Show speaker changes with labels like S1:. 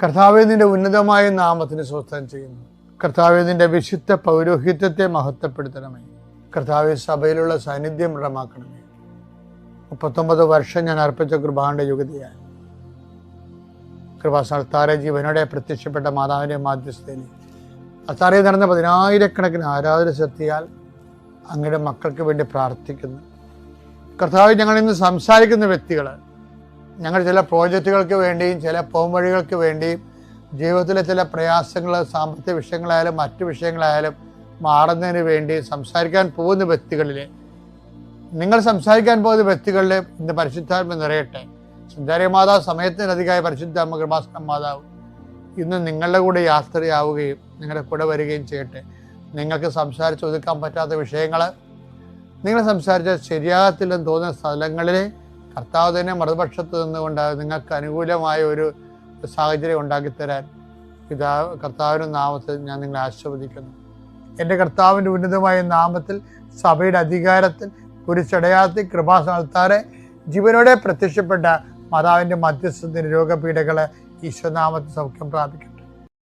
S1: കർത്താവെ നിന്റെ ഉന്നതമായ നാമത്തിന് സ്വസ്ഥം ചെയ്യുന്നു. കർത്താവെ നിന്റെ വിശുദ്ധ പൗരോഹിത്യത്തെ മഹത്വപ്പെടുത്തണമേ. കർത്താവെ സഭയിലുള്ള സാന്നിധ്യം ഇടമാക്കണമേ മുപ്പത്തൊമ്പത് വർഷം ഞാൻ അർപ്പിച്ച കൃപാന്റെ യുഗതിയായി സർത്താരെ ജീവനോടെ പ്രത്യക്ഷപ്പെട്ട മാതാവിന്റെ മാധ്യസ്ഥയിൽ അത്താറെ നടന്ന പതിനായിരക്കണക്കിന് ആരാധന ശക്തിയാൽ അങ്ങയുടെ മക്കൾക്ക് വേണ്ടി പ്രാർത്ഥിക്കുന്നു. കർത്താവ് ഞങ്ങൾ ഇന്ന് സംസാരിക്കുന്ന വ്യക്തികൾ ഞങ്ങൾ ചില പ്രോജക്റ്റുകൾക്ക് വേണ്ടിയും ചില പോംവഴികൾക്ക് വേണ്ടിയും ജീവിതത്തിലെ ചില പ്രയാസങ്ങൾ സാമ്പത്തിക വിഷയങ്ങളായാലും മറ്റു വിഷയങ്ങളായാലും മാറുന്നതിന് വേണ്ടി സംസാരിക്കാൻ പോകുന്ന വ്യക്തികളിൽ നിങ്ങൾ സംസാരിക്കാൻ പോകുന്ന വ്യക്തികളിലെ ഇന്ന് പരിശുദ്ധാത്മ നിറയട്ടെ. സഞ്ചാരി മാതാവ് സമയത്തിനധികമായ പരിശുദ്ധാത്മ കൃപാസന മാതാവ് ഇന്ന് നിങ്ങളുടെ കൂടെ യാത്രയാവുകയും നിങ്ങളുടെ കൂടെ വരികയും ചെയ്യട്ടെ. നിങ്ങൾക്ക് സംസാരിച്ച് ഒതുക്കാൻ പറ്റാത്ത വിഷയങ്ങൾ നിങ്ങൾ സംസാരിച്ച ശരിയാകത്തില്ലെന്ന് തോന്നുന്ന സ്ഥലങ്ങളിൽ കർത്താവ് തന്നെ മറുപക്ഷത്ത് നിന്നുകൊണ്ട് നിങ്ങൾക്ക് അനുകൂലമായ ഒരു സാഹചര്യം ഉണ്ടാക്കിത്തരാൻ പിതാ കർത്താവിന്റെ നാമത്തിൽ ഞാൻ നിങ്ങളെ ആശീർവദിക്കുന്നു. എന്റെ കർത്താവിന്റെ ഉന്നതമായ നാമത്തിൽ സഭയുടെ അധികാരത്തിൽ കുരിശടയാത്തി കൃപാസ്ഥാനത്താറെ ജീവനോടെ പ്രത്യക്ഷപ്പെട്ട മാതാവിന്റെ മധ്യസ്ഥത്തിന് രോഗപീഠകളെ ഈശ്വരനാമത്തിൽ സൗഖ്യം പ്രാപിക്കും